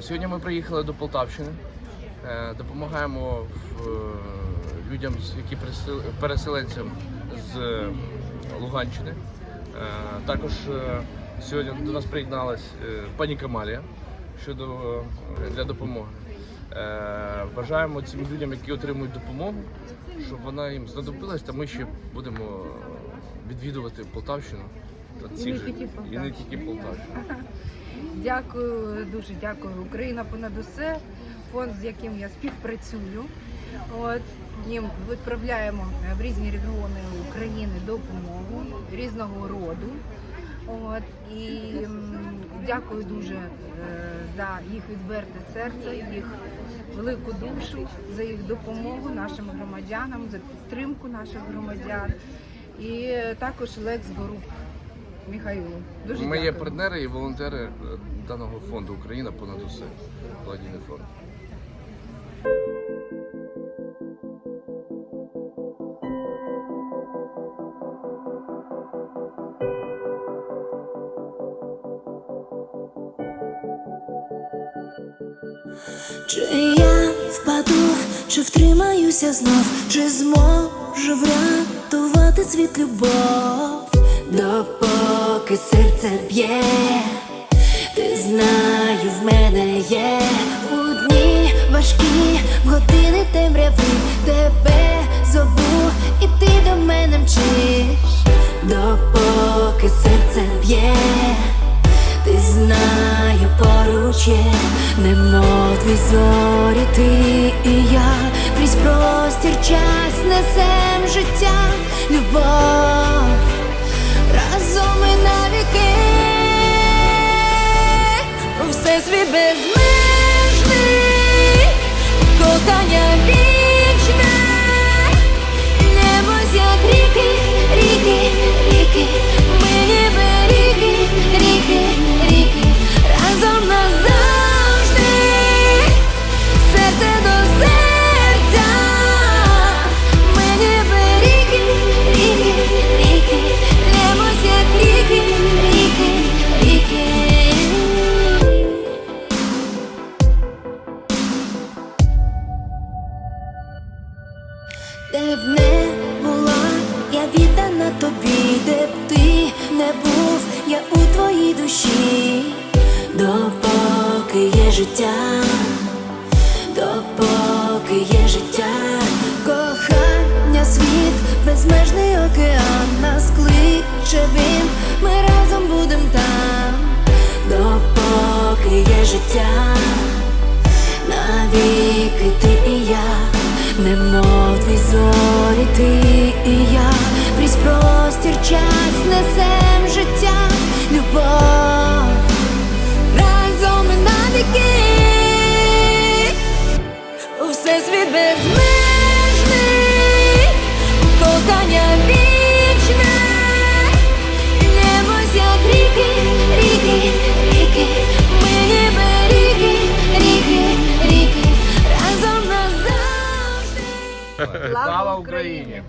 Сьогодні ми приїхали до Полтавщини, Е, допомагаємо е, людям, які пересел- переселенцям з Луганщини. Е, Також сьогодні до нас приєдналась пані Камалія щодо для допомоги. Бажаємо цим людям, які отримують допомогу, щоб вона їм знадобилась, та ми ще будемо відвідувати Полтавщину. І не тільки і не тільки Полтавщину. Дякую, дуже дякую. Україна понад усе. Фонд, з яким я співпрацюю. От ним відправляємо в різні регіони України допомогу різного роду. От і дякую дуже е, за їх відверте серце, їх велику душу, за їх допомогу нашим громадянам, за підтримку наших громадян. І також Лекс Горук Михайлу. Дуже Ми є дякую. партнери і волонтери е, даного фонду Україна понад усе. Благодійний фонд. Чи я впаду, чи втримаюся знов, чи зможу врятувати світ любов, допоки серце б'є, ти знаю, в мене є у дні важкі, в години темряви тебе зову, і ти до мене мчиш, допоки серце б'є. Ти знаю, поруч є, немов дві зорі, ти і я. Крізь простір час несем життя, любов я віддана тобі, де б ти не був, я у твоїй душі, допоки є життя, допоки є життя, кохання, світ, безмежний океан, нас кличе він, ми разом будем там, допоки є життя навіки ти і я, немов дві всесвіт безмежний, кохання вічне, небо як ріки, ріки, ріки, ми ніби ріки, ріки, ріки, разом назавжди. Слава Україні!